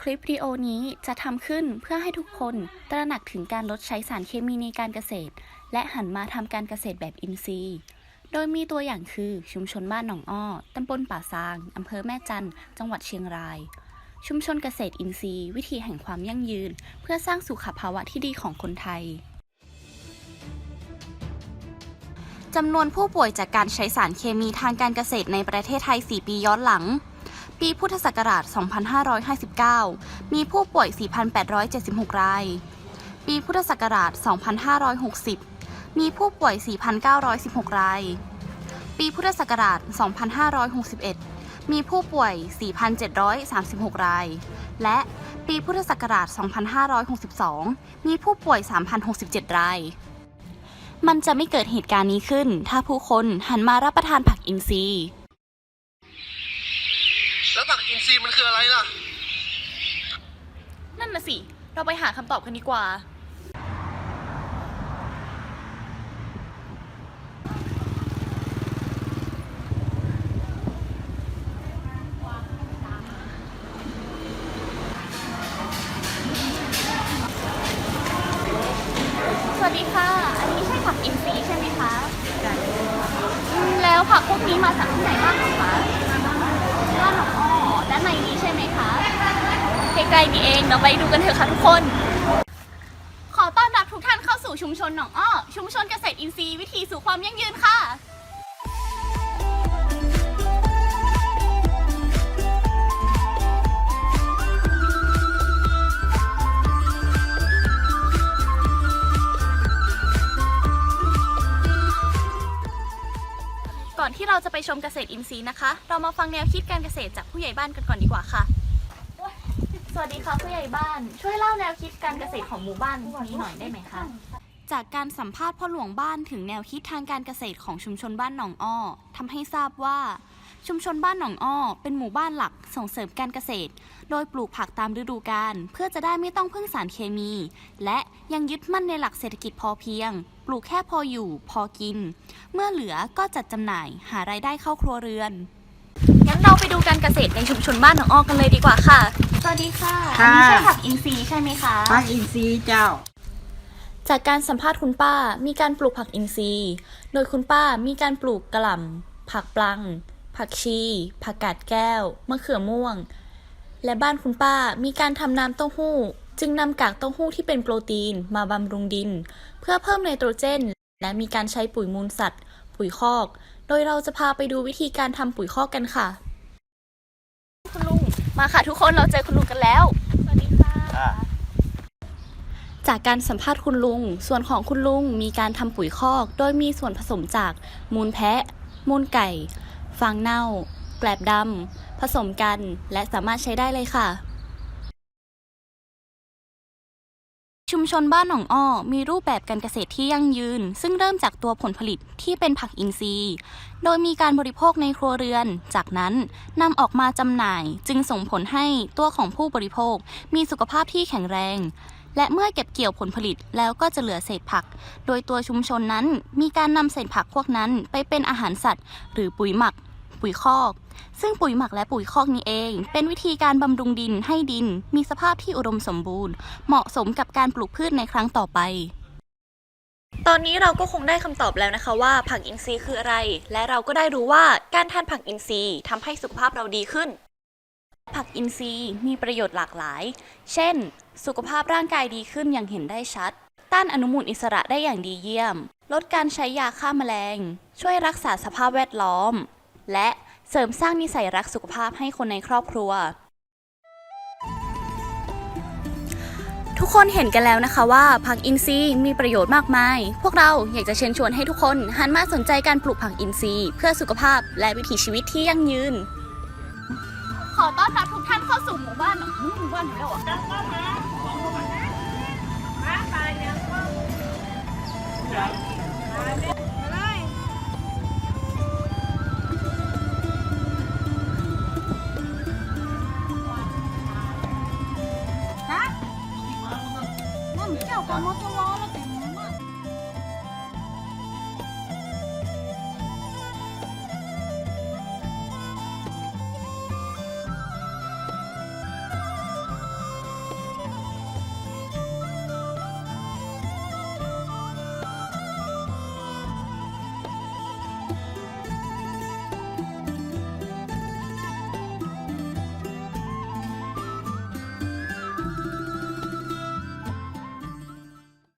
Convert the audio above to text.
คลิปวิดีโอนี้จะทำขึ้นเพื่อให้ทุกคนตระหนักถึงการลดใช้สารเคมีในการเกษตร และหันมาทำการเกษตรแบบอินทรีย์ โดยมีตัวอย่างคือชุมชนบ้านหนองอ้อตำบลป่าซางอำเภอแม่จันทร์จังหวัดเชียงราย ชุมชนเกษตรอินทรีย์ วิธีแห่งความยั่งยืน เพื่อสร้างสุขภาวะที่ดีของคนไทยจำนวนผู้ป่วยจากการใช้สารเคมีทางการเกษตรในประเทศไทย 4 ปีย้อนหลัง ปีพุทธศักราช 2559 มีผู้ป่วย 4,876 ราย ปีพุทธศักราช 2560 มีผู้ป่วย 4,916 ราย ปีพุทธศักราช 2561 มีผู้ป่วย 4,736 ราย และปีพุทธศักราช 2562 มีผู้ป่วย 3,067 รายมันจะไม่เกิดเหตุการณ์นี้ขึ้น ถ้าผู้คนหันมารับประทานผักอินทรีย์ แล้วผักอินทรีย์มันคืออะไรล่ะ นั่นน่ะสิ เราไปหาคำตอบกันดีกว่า สวัสดีค่ะ อันนี้ใช่ผักอินทรีย์ใช่ไหมคะอืมแล้วผักพวกนี้มาจากที่ไหนบ้างคะบ้านหนองอ้อด้านในนี้ใช่ไหมคะใกล้ๆนี่เองเราไปดูกันเถอะค่ะทุกคน ขอต้อนรับทุกท่านเข้าสู่ชุมชนหนองอ้อชุมชนเกษตรอินทรีย์วิถีสู่ความยั่งยืนค่ะ อนที่เราจะไปชมเกษตรอินทรีย์นะคะ เรามาฟังแนวคิดการเกษตรจากผู้ใหญ่บ้านกันก่อนดีกว่าค่ะ สวัสดีค่ะผู้ใหญ่บ้าน ช่วยเล่าแนวคิดการเกษตรของหมู่บ้านนี้หน่อยได้ไหมคะ จากการสัมภาษณ์พ่อหลวงบ้านถึงแนวคิดทางการเกษตรของชุมชนบ้านหนองอ้อทำให้ทราบว่า ชุมชนบ้านหนองอ้อ เป็นหมู่บ้านหลักส่งเสริมการเกษตร โดยปลูกผักตามฤดูกาลเพื่อจะได้ไม่ต้องพึ่งสารเคมี และยังยึดมั่นในหลักเศรษฐกิจพอเพียง ปลูกแค่พออยู่ พอกิน เมื่อเหลือก็จัดจำหน่ายหารายได้เข้าครัวเรือน งั้นเราไปดูการเกษตรในชุมชนบ้านหนองอ้อกันเลยดีกว่าค่ะ สวัสดีค่ะอันนี้ใช่ผักอินทรีย์ใช่ไหมคะผักอินทรีย์เจ้า จากการสัมภาษณ์คุณป้ามีการปลูกผักอินทรีย์ โดยคุณป้ามีการปลูกกระหล่ำผักปลัง ผักชี ผักกาดแก้ว มะเขือม่วง และบ้านคุณป้ามีการทำน้ำเต้าหู้ จึงนำกากเต้าหู้ที่เป็นโปรตีนมาบำรุงดิน เพื่อเพิ่มไนโตรเจน และมีการใช้ปุ๋ยมูลสัตว์ ปุ๋ยคอก โดยเราจะพาไปดูวิธีการทำปุ๋ยคอกกันค่ะ คุณลุง มาค่ะทุกคนเราเจอคุณลุงกันแล้ว สวัสดีค่ะ จากการสัมภาษณ์คุณลุง ส่วนของคุณลุงมีการทำปุ๋ยคอก โดยมีส่วนผสมจากมูลแพะ มูลไก่ ฟางเน่า แกลบดำ ผสมกัน และสามารถใช้ได้เลยค่ะ ชุมชนบ้านหนองอ้อ มีรูปแบบการเกษตรที่ยั่งยืน ซึ่งเริ่มจากตัวผลผลิตที่เป็นผักอินทรีย์ โดยมีการบริโภคในครัวเรือน จากนั้นนำออกมาจำหน่ายจึงส่งผลให้ตัวของผู้บริโภค มีสุขภาพที่แข็งแรงและเมื่อเก็บเกี่ยวผลผลิตแล้วก็จะเหลือเศษผัก โดยตัวชุมชนนั้นมีการนำเศษผักพวกนั้นไปเป็นอาหารสัตว์ หรือปุ๋ยหมัก ปุ๋ยคอก ซึ่งปุ๋ยหมักและปุ๋ยคอกนี้เอง เป็นวิธีการบำรุงดินให้ดิน มีสภาพที่อุดมสมบูรณ์ เหมาะสมกับการปลูกพืชในครั้งต่อไปตอนนี้เราก็คงได้คำตอบแล้วนะคะว่าผักอินทรีย์คืออะไร และเราก็ได้รู้ว่าการทานผักอินทรีย์ทำให้สุขภาพเราดีขึ้น ผักอินทรีย์มีประโยชน์หลากหลาย เช่น สุขภาพร่างกายดีขึ้นอย่างเห็นได้ชัด ต้านอนุมูลอิสระได้อย่างดีเยี่ยม ลดการใช้ยาฆ่าแมลง ช่วยรักษาสภาพแวดล้อม และเสริมสร้างนิสัยรักสุขภาพให้คนในครอบครัว ทุกคนเห็นกันแล้วนะคะว่าผักอินทรีย์มีประโยชน์มากมาย พวกเราอยากจะเชิญชวนให้ทุกคนหันมาสนใจการปลูกผักอินทรีย์ เพื่อสุขภาพและวิถีชีวิตที่ยั่งยืน ขอต้อนรับทุกท่านเข้าสู่หมู่บ้านหมู่บ้านไหนแล้วอะ たまたま